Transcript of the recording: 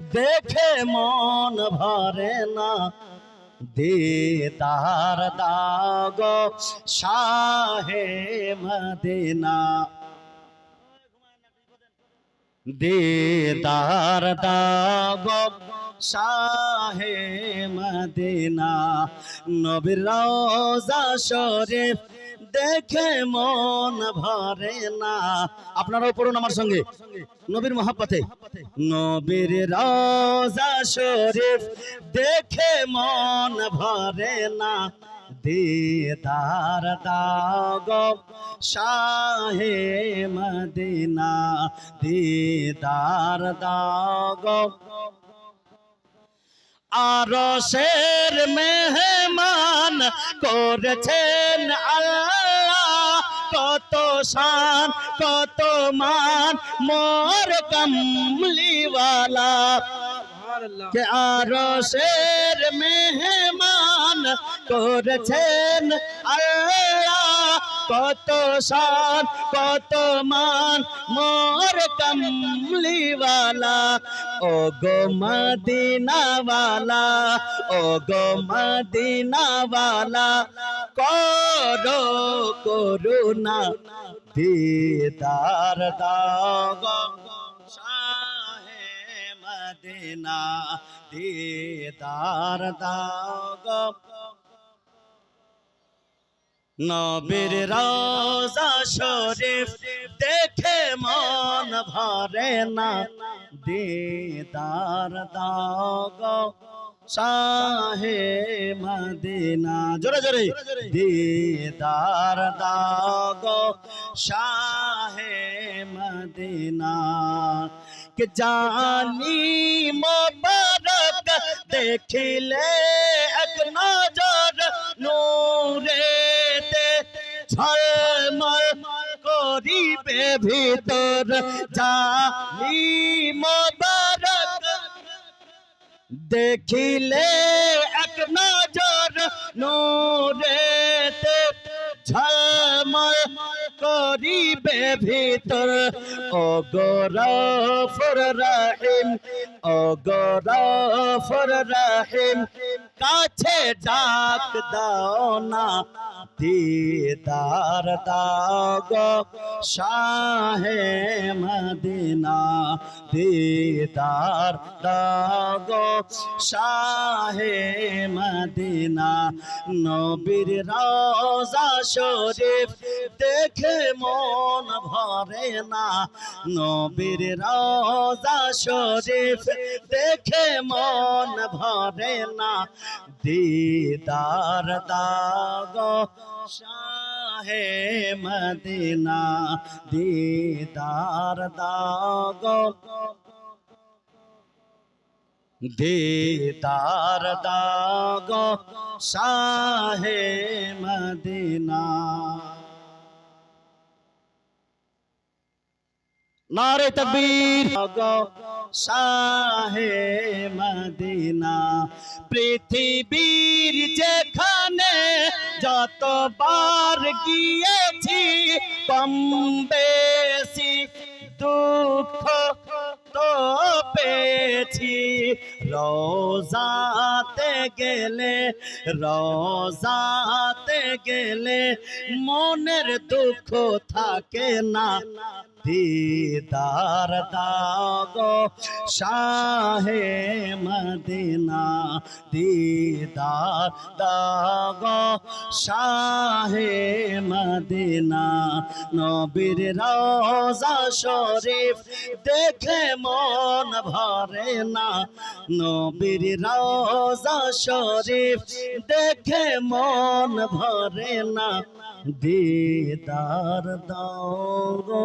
দেখে মন ভরে না। দিদার দাগ শাহে মদিনা। দিদার দাগ শাহে মদিনা। নবীর রওজা শরীফ দেখে মন ভরে না। আপনারাও পড়ুন আমার সঙ্গে। নবীর মহাপথে। নবীর রওজা শরীফ দেখে মন ভরে না। দিদার দাগ শাহে মদিনা। দিদার দাগ আরশের মেহমান করেছেন কত শান কত মান মোর কমলিওয়ালা। কে আরশের মেহমান করেছেন আল্লাহ? কত শান কত মান মোর কমলিওয়ালা। ও গো মদিনাওয়ালা ও গো মদিনাওয়ালা করো করুণা। দিদার দাগ শাহে মদিনা। দিদার দাগ নবীর রওজা শরীফ দেখে মন ভরে না। দিদার দাগ শাহে মদিনা। জোরে জোরে। দিদার দাগ শাহে মদিনা কে জানি মোবারক দেখিলে এক নজর নূরেতে ঝলমল করিবে ভিতর জানি মোবারক দেখিলে এক নজর নূরেতে ভিতর। ও গরফর রহিম ও গরফর রহিম, কাছে ডাক দাও না, দিদার দাগ, শাহে মদিনা, দিদার দাগ, শাহে মদিনা, নবীর রওজা শরীফ দেখে মন ভরে না। নবীর রওজা শরীফ দেখে মন ভরে না। দিদার দাগ শাহে মদিনা। দিদার দাগ দিদার দাগ শাহে মদিনা। নারে তকবীর। শাহে মদিনা, পৃথিবীর যেখানে যতবার গিয়েছি, কম বেশি দুঃখ তো পেয়েছি। রোজাতে গেলে রোজাতে গেলে মনের দুঃখ থাকে না। দিদার দাগ শাহে মদিনা দিদার দাগ শাহে মদিনা নবীর রওজা শরীফ দেখে মন ভরে না নবীর রওজা শরীফ দেখে মন ভরে না দিদার দাও গো